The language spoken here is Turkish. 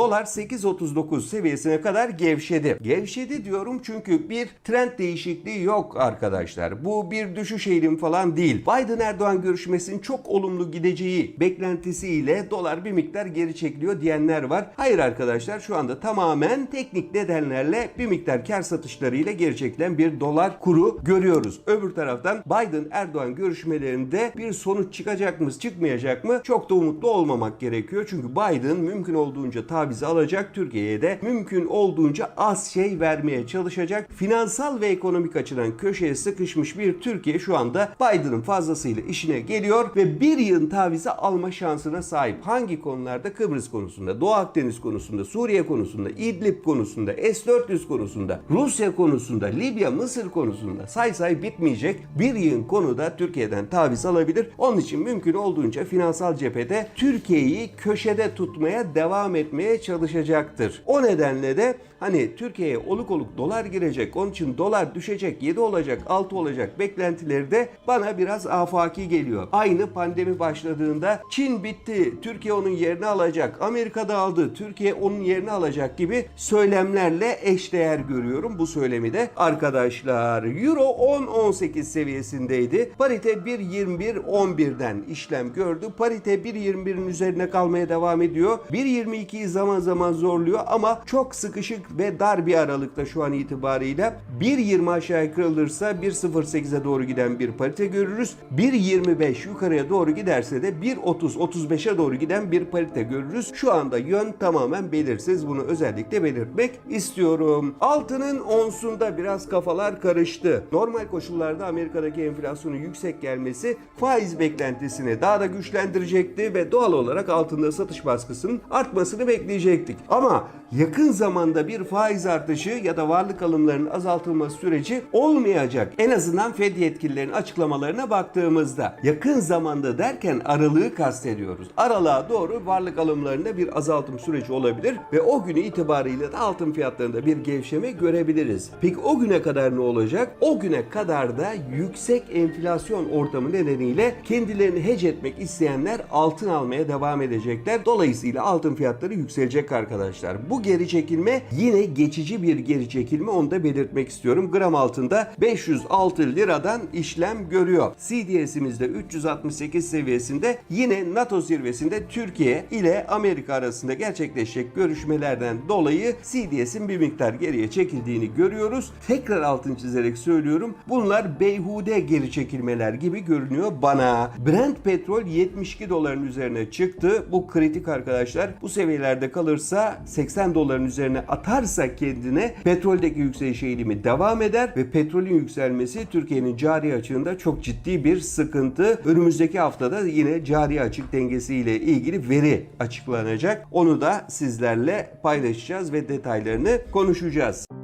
dolar 8.39 seviyesine kadar gevşedi. Gevşedi diyorum çünkü bir trend değişikliği yok arkadaşlar. Bu bir düşüş eğilim falan değil. Biden-Erdoğan görüşmesinin çok olumlu gideceği beklentisiyle dolar bir miktar geri çekiliyor diyenler var. Hayır arkadaşlar şu anda tamamen teknik nedenlerle bir miktar kar satışlarıyla geri çekilen bir dolar kuru görüyoruz. Öbür taraftan Biden-Erdoğan görüşmelerinde bir sonuç çıkacak mı çıkmayacak mı çok da umutlu olmamak gerekiyor. Çünkü Biden mümkün olduğunca taviz alacak. Türkiye'ye de mümkün olduğunca az şey vermeye çalışacak. Finansal ve ekonomik açıdan köşeye sıkışmış bir Türkiye şu anda Biden'ın fazlasıyla işine geliyor ve bir yığın tavize alma şansına sahip. Hangi konularda? Kıbrıs konusunda, Doğu Akdeniz konusunda, Suriye konusunda, İdlib konusunda, S-400 konusunda, Rusya konusunda, Libya, Mısır konusunda say say bitmeyecek bir yığın konuda Türkiye'den taviz alabilir. Onun için mümkün olduğunca finansal cephede Türkiye'yi köşede tutmaya devam etmeye çalışacaktır. O nedenle de hani Türkiye'ye oluk oluk dolar girecek, onun için dolar düşecek, 7 olacak, 6 olacak beklentileri de bana biraz afaki geliyor. Aynı pandemi başladığında Çin bitti, Türkiye onun yerini alacak, Amerika'da aldı, Türkiye onun yerini alacak gibi söylemlerle eşdeğer görüyorum bu söylemi de arkadaşlar. Euro 10-18 seviyesindeydi. Parite 1.21-11'den işlem gördü. Parite 1.21'in üzerine kalmaya devam ediyor. 1.22'yi zaman zaman zorluyor ama çok sıkışık ve dar bir aralıkta şu an itibariyle 1.20 aşağıya kırılırsa 1.08'e doğru giden bir parite görürüz. 1.25 yukarıya doğru giderse de 1.30-35'e doğru giden bir parite görürüz. Şu anda yön tamamen belirsiz. Bunu özellikle belirtmek istiyorum. Altının onsunda biraz kafalar karıştı. Normal koşullarda Amerika'daki enflasyonun yüksek gelmesi faiz beklentisini daha da güçlendirecekti ve doğal olarak altında satış baskısının artmasını bekleyecektik. Ama yakın zamanda bir faiz artışı ya da varlık alımlarının azaltılması süreci olmayacak. En azından Fed yetkililerinin açıklamalarına baktığımızda yakın zamanda derken aralığı kastediyoruz. Aralığa doğru varlık alımlarında bir azaltım süreci olabilir ve o günü itibariyle de altın fiyatlarında bir gevşeme görebiliriz. Peki o güne kadar ne olacak? O güne kadar da yüksek enflasyon ortamı nedeniyle kendilerini hedge etmek isteyenler altın almaya devam edecekler. Dolayısıyla altın fiyatları yükselecek arkadaşlar. Bu geri çekilme yine geçici bir geri çekilme onu da belirtmek istiyorum. Gram altında 506 liradan işlem görüyor. CDS'imizde 368 seviyesinde yine NATO zirvesinde Türkiye ile Amerika arasında gerçekleşecek görüşmelerden dolayı CDS'in bir miktar geriye çekildiğini görüyoruz. Tekrar altın çizerek söylüyorum. Bunlar beyhude geri çekilmeler gibi görünüyor bana. Brent petrol 72 doların üzerine çıktı. Bu kritik arkadaşlar. Bu seviyelerde kalırsa 80 doların üzerine atarsa kendine petroldeki yükseliş eğilimi devam eder ve petrolün yükselmesi Türkiye'nin cari açığında çok ciddi bir sıkıntı. Önümüzdeki haftada yine cari açık dengesiyle ilgili veri açıklanacak. Onu da sizlerle paylaşacağız ve detaylarını konuşacağız.